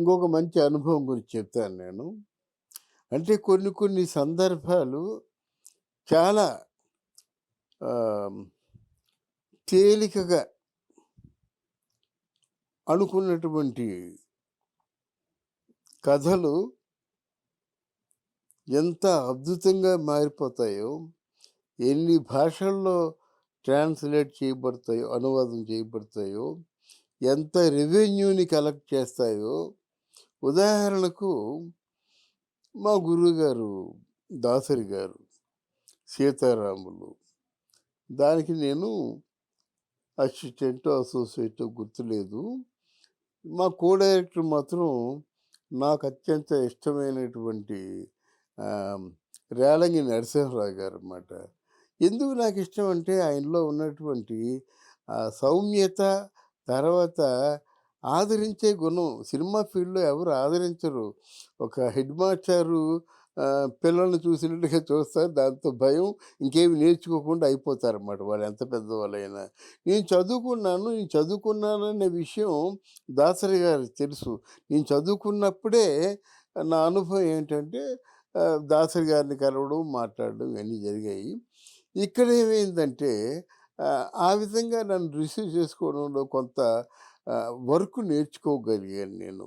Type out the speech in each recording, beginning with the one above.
ఇంకొక మంచి అనుభవం గురించి చెప్తాను నేను. అంటే కొన్ని కొన్ని సందర్భాలు చాలా తేలికగా అనుకున్నటువంటి కథలు ఎంత అద్భుతంగా మారిపోతాయో, ఎన్ని భాషల్లో ట్రాన్స్‌లేట్ చేయబడతాయో, అనువాదం చేయబడతాయో, ఎంత రెవెన్యూని కలెక్ట్ చేస్తాయో, ఉదాహరణకు మా గురువుగారు దాసరి గారు 'సీతారాములు' దానికి నేను అసిస్టెంట్ అసోసియేట్ గుర్తులేదు. మా కో డైరెక్టర్ మాత్రం నాకు అత్యంత ఇష్టమైనటువంటి రేలంగి నరసింహరావు గారన్నమాట. ఎందుకు ఇష్టం అంటే ఆయనలో ఉన్నటువంటి సౌమ్యత, తర్వాత ఆదరించే గుణం. సినిమా ఫీల్డ్‌లో ఎవరు ఆదరించరు. ఒక హెడ్ మాస్టారు పిల్లల్ని చూసినట్టుగా చూస్తారు. దాంతో భయం ఇంకేమి నేర్చుకోకుండా అయిపోతారన్నమాట. వాళ్ళు ఎంత పెద్దవాళ్ళైనా. నేను చదువుకున్నాను. నేను చదువుకున్నాననే విషయం దాసరి గారికి తెలుసు. నేను చదువుకున్నప్పుడే నా అనుభవం ఏంటంటే దాసరి గారిని కలవడం, మాట్లాడడం ఇవన్నీ జరిగాయి. ఇక్కడ ఏమైందంటే ఆ విధంగా నన్ను రిసీవ్ చేసుకోవడంలో కొంత వర్క్ నేర్చుకోగలిగాను నేను.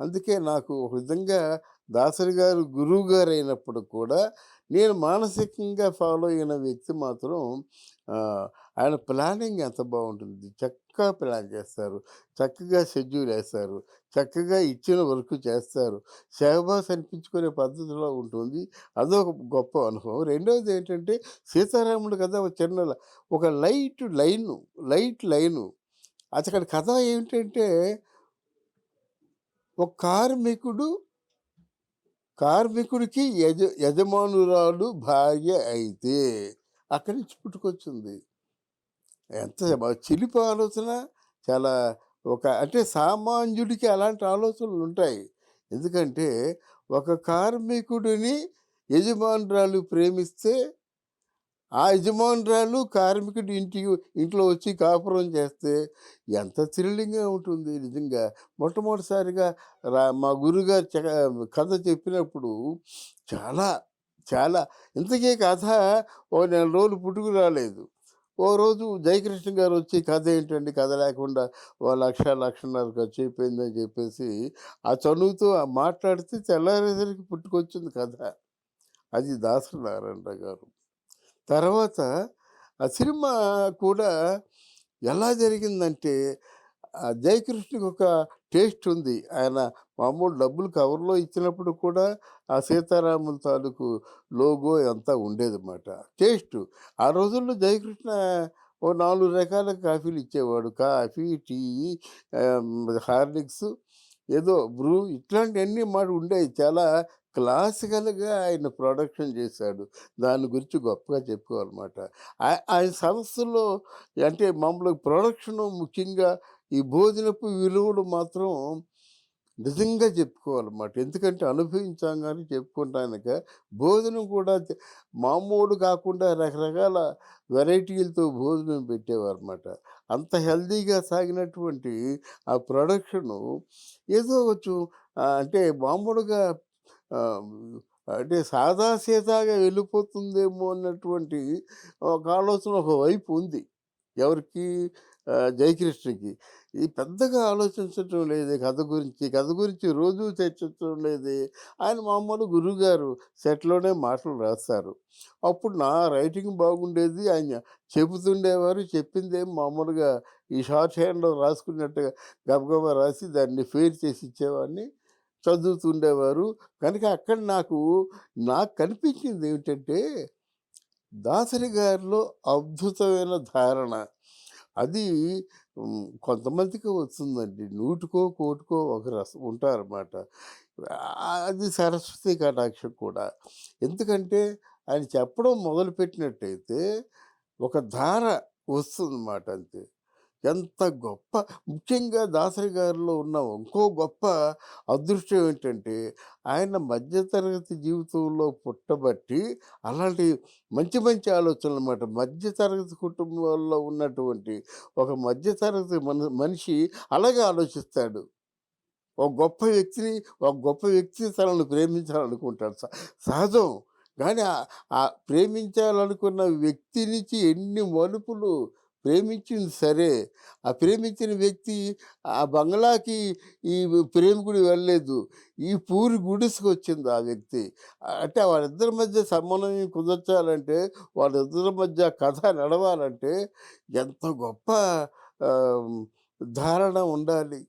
అందుకే నాకు ఒక విధంగా దాసరి గారు గురువు గారైనప్పుడు కూడా నేను మానసికంగా ఫాలో అయిన వ్యక్తి మాత్రం ఆయన ప్లానింగ్ ఎంత బాగుంటుంది చక్కగా ప్లాన్ చేస్తారు. చక్కగా షెడ్యూల్ వేస్తారు చక్కగా ఇచ్చిన వర్క్ చేస్తారు. శహబాస్ అనిపించుకునే పద్ధతిలో ఉంటుంది. అదొక గొప్ప అనుభవం. రెండవది ఏంటంటే 'సీతారాముడు' కథ ఒక చిన్న ఒక లైట్ లైను, లైట్ లైను. అతడి కథ ఏంటంటే ఒక కార్మికుడు కార్మికుడికి యజ యజమానురాలు భార్య అయితే అక్కడి నుంచి పుట్టుకొచ్చింది. ఎంత చిలిపి ఆలోచన. చాలా ఒక అంటే సామాన్యుడికి అలాంటి ఆలోచనలు ఉంటాయి ఎందుకంటే ఒక కార్మికుడిని యజమానురాలు ప్రేమిస్తే, ఆ యజమానురాలు కార్మికుడు ఇంటి ఇంట్లో వచ్చి కాపురం చేస్తే ఎంత థ్రిల్లింగ్‌గా ఉంటుంది నిజంగా. మొట్టమొదటిసారిగా రా మా గురుగారు కథ చెప్పినప్పుడు చాలా, చాలా ఇంతకీ కథ ఓ నెల రోజులు పుట్టుకు రాలేదు. ఓ రోజు జయకృష్ణ గారు వచ్చి కథ ఏంటండి కథ లేకుండా ఓ లక్ష లక్షన్నర ఖర్చు అయిపోయిందని చెప్పేసి ఆ చనువుతో మాట్లాడితే తెల్లారేసరికి పుట్టుకొచ్చింది కథ. అది దాసరి నారాయణరావు గారు. తర్వాత ఆ సినిమా కూడా ఎలా జరిగిందంటే ఆ జయకృష్ణకి ఒక టేస్ట్ ఉంది. ఆయన మామూలు డబ్బులు కవర్‌లో ఇచ్చినప్పుడు కూడా ఆ సీతారాముల తాలూకు లోగో అంతా ఉండేదన్నమాట. టేస్ట్ ఆ రోజుల్లో జయకృష్ణ ఓ నాలుగు రకాల కాఫీలు ఇచ్చేవాడు. కాఫీ, టీ హార్లిక్స్ ఏదో బ్రూ ఇట్లాంటివన్నీ మాట ఉండేవి. చాలా క్లాసికల్‌గా ఆయన ప్రొడక్షన్ చేశాడు. దాని గురించి గొప్పగా చెప్పుకోవాలన్నమాట. ఆయన సంస్థలో అంటే మామూలుగా ప్రొడక్షన్ ముఖ్యంగా ఈ భోజనపు విలువలు మాత్రం నిజంగా చెప్పుకోవాలన్నమాట. ఎందుకంటే అనుభవించాం కానీ చెప్పుకుంటానిక భోజనం కూడా మామూలు కాకుండా రకరకాల వెరైటీలతో భోజనం పెట్టేవారన్నమాట. అంత హెల్దీగా సాగినటువంటి ఆ ప్రొడక్షను ఏదో కొంచెం అంటే మామూలుగా అంటే సాదా సీదాగా వెళ్ళిపోతుందేమో అన్నటువంటి ఒక ఆలోచన ఒకవైపు ఉంది. ఎవరికి? జయకృష్ణకి. ఈ పెద్దగా ఆలోచించటం లేదే కథ గురించి. కథ గురించి రోజు చర్చించడం లేదే. ఆయన మామూలు గురువుగారు సెట్‌లోనే మాటలు రాస్తారు. అప్పుడు నా రైటింగ్ బాగుండేది. ఆయన చెబుతుండేవారు. చెప్పిందేం మామూలుగా ఈ షార్ట్ హ్యాండ్‌లో రాసుకున్నట్టుగా గబగబా రాసి దాన్ని ఫెయిర్ చేసి ఇచ్చేవాడిని. చదువుతుండేవారు. కనుక అక్కడ నాకు నాకు కనిపించింది ఏమిటంటే దాసరి గారిలో అద్భుతమైన ధారణ. అది కొంతమందికి వస్తుందండి. నూటికో, కోటికో ఒకరు రసం ఉంటారన్నమాట. అది సరస్వతి కటాక్షం కూడా. ఎందుకంటే ఆయన చెప్పడం మొదలుపెట్టినట్టయితే ఒక ధార వస్తుందన్నమాట అంతే. ఎంత గొప్ప ముఖ్యంగా దాసరి గారిలో ఉన్న ఇంకో గొప్ప అదృష్టం ఏంటంటే ఆయన మధ్య తరగతి జీవితంలో పుట్టబట్టి అలాంటి మంచి మంచి ఆలోచనలన్నమాట. మధ్య తరగతి కుటుంబాల్లో ఉన్నటువంటి ఒక మధ్య తరగతి మన మనిషి అలాగే ఆలోచిస్తాడు. ఒక గొప్ప వ్యక్తిని ఒక గొప్ప వ్యక్తిని తనను ప్రేమించాలనుకుంటాడు సహజం. కానీ ఆ ప్రేమించాలనుకున్న వ్యక్తి నుంచి ఎన్ని మలుపులు ప్రేమించింది సరే, ఆ ప్రేమించిన వ్యక్తి ఆ బంగ్లాకి ఈ ప్రేమికుడు వెళ్ళలేదు. ఈ పూరి గుడిసెకొచ్చింది ఆ వ్యక్తి. అంటే వాళ్ళిద్దరి మధ్య సమన్వయం కుదర్చాలంటే, వాళ్ళిద్దరి మధ్య కథ నడవాలంటే ఎంత గొప్ప ధారణ ఉండాలి.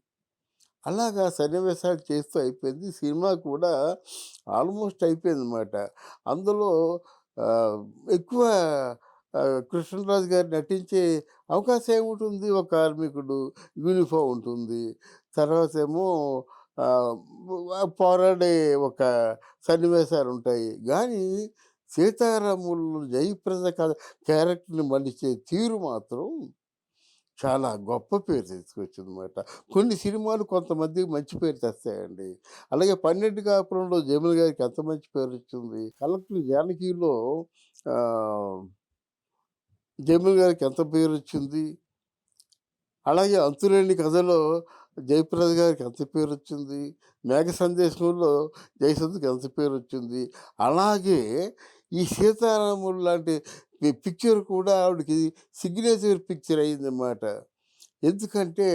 అలాగా సన్నివేశాలు చేస్తూ అయిపోయింది. సినిమా కూడా ఆల్మోస్ట్ అయిపోయింది అన్నమాట అందులో ఎక్కువ కృష్ణరాజు గారు నటించే అవకాశం ఏముంటుంది? ఒక కార్మికుడు, యూనిఫార్మ్ ఉంటుంది. తర్వాత ఏమో పోరాడే ఒక సన్నివేశాలు ఉంటాయి కానీ 'సీతారాములు', 'జయప్రద' కథ క్యారెక్టర్‌ని మలిచే తీరు మాత్రం చాలా గొప్ప పేరు తీసుకొచ్చిందనమాట. కొన్ని సినిమాలు కొంతమందికి మంచి పేరు తెస్తాయండి. అలాగే 'పన్నెండు కాపురంలో' జమిల గారికి ఎంత మంచి పేరు వచ్చింది 'కలెక్టర్ జానకిలో' ఆహ్, గారికి ఎంత పేరొచ్చింది. అలాగే 'అంతులేని కథలో' జయప్రద గారికి ఎంత పేరొచ్చింది. 'మేఘ సందేశంలో' జయసుధకి ఎంత పేరొచ్చింది. అలాగే ఈ 'సీతారాములు' లాంటి పిక్చర్ కూడా ఆవిడకి సిగ్నేచర్ పిక్చర్ అయిందన్నమాట ఎందుకంటే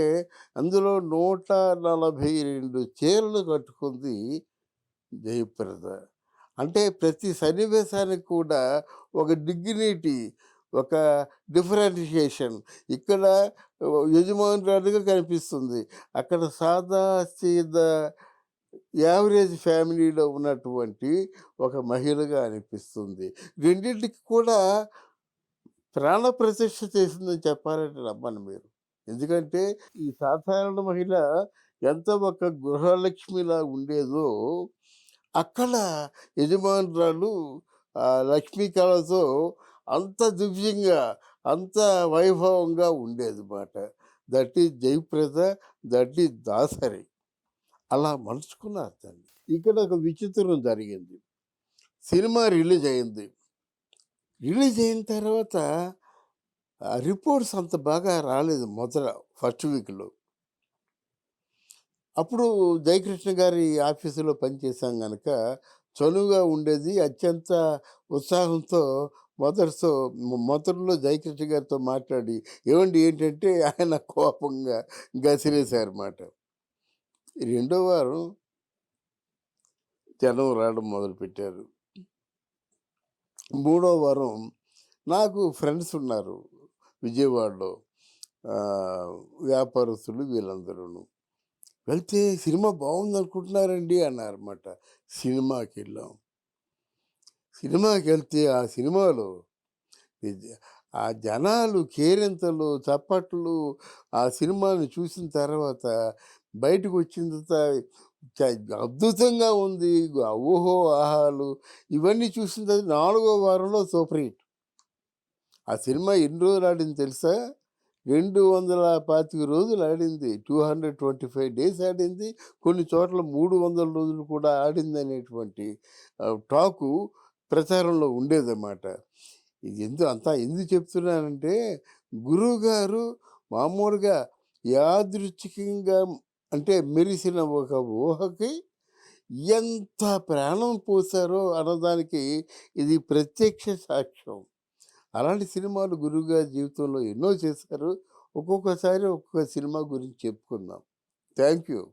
అందులో 142 చీరలు కట్టుకుంది జయప్రద. అంటే ప్రతి సన్నివేశానికి కూడా ఒక డిగ్నిటీ, ఒక డిఫరెన్షియేషన్ ఇక్కడ యజమానురాలుగా కనిపిస్తుంది. అక్కడ సాదా సీదా యావరేజ్ ఫ్యామిలీలో ఉన్నటువంటి ఒక మహిళగా అనిపిస్తుంది. రెండింటికి కూడా ప్రాణ ప్రాణప్రతిష్ఠ చేసిందని చెప్పాలంటే నమ్మను మీరు. ఎందుకంటే ఈ సాధారణ మహిళ ఎంత ఒక గృహలక్ష్మిలా ఉండేదో, అక్కడ యజమానురాలు లక్ష్మీ కళతో అంత దివ్యంగా, అంత వైభవంగా ఉండేది మాట that is Jayaprada, that is Dasari. అలా మలుచుకున్నారు దాన్ని. ఇక్కడ ఒక విచిత్రం జరిగింది. సినిమా రిలీజ్ అయింది. రిలీజ్ అయిన తర్వాత రిపోర్ట్స్ అంత బాగా రాలేదు మొదట ఫస్ట్ వీక్‌లో. అప్పుడు జయకృష్ణ గారి ఆఫీసులో పనిచేశాం కనుక చనువుగా ఉండేది. అత్యంత ఉత్సాహంతో మదర్స్తో మదర్లో జయకృష్ణ గారితో మాట్లాడి, ఏమండి ఏంటంటే ఆయన కోపంగా గసిరేశారన్నమాట రెండో వారం జనం రావడం మొదలుపెట్టారు. మూడో వారం నాకు ఫ్రెండ్స్ ఉన్నారు విజయవాడలో. వ్యాపారస్తులు వీళ్ళందరూ వెళ్తే సినిమా బావుందనుకుంటున్నారండి అన్నారన్నమాట. సినిమాకి వెళ్తే ఆ సినిమాలో ఆ జనాలు కేరింతలు, చప్పట్లు ఆ సినిమాని చూసిన తర్వాత బయటకొచ్చిన తర్వాత అద్భుతంగా ఉంది. ఊహో ఆహాలు ఇవన్నీ చూసిన తర్వాత నాలుగో వారంలో సూపర్ హిట్. ఆ సినిమా ఎన్ని రోజులు ఆడింది తెలుసా? 225 రోజులు ఆడింది. 225 డేస్ ఆడింది. కొన్ని చోట్ల 300 రోజులు కూడా ఆడిందనేటువంటి అనేటువంటి టాకు ప్రచారంలో ఉండేదన్నమాట. ఇది ఎందు అంతా ఎందుకు చెప్తున్నానంటే, గురువుగారు మామూలుగా యాదృచ్ఛికంగా అంటే మెరిసిన ఒక ఊహకి ఎంత ప్రాణం పోసారో అన్నదానికి ఇది ప్రత్యక్ష సాక్ష్యం. అలాంటి సినిమాలు గురువుగారి జీవితంలో ఎన్నో చేశారు. ఒక్కొక్కసారి ఒక్కొక్క సినిమా గురించి చెప్పుకుందాం. Thank you.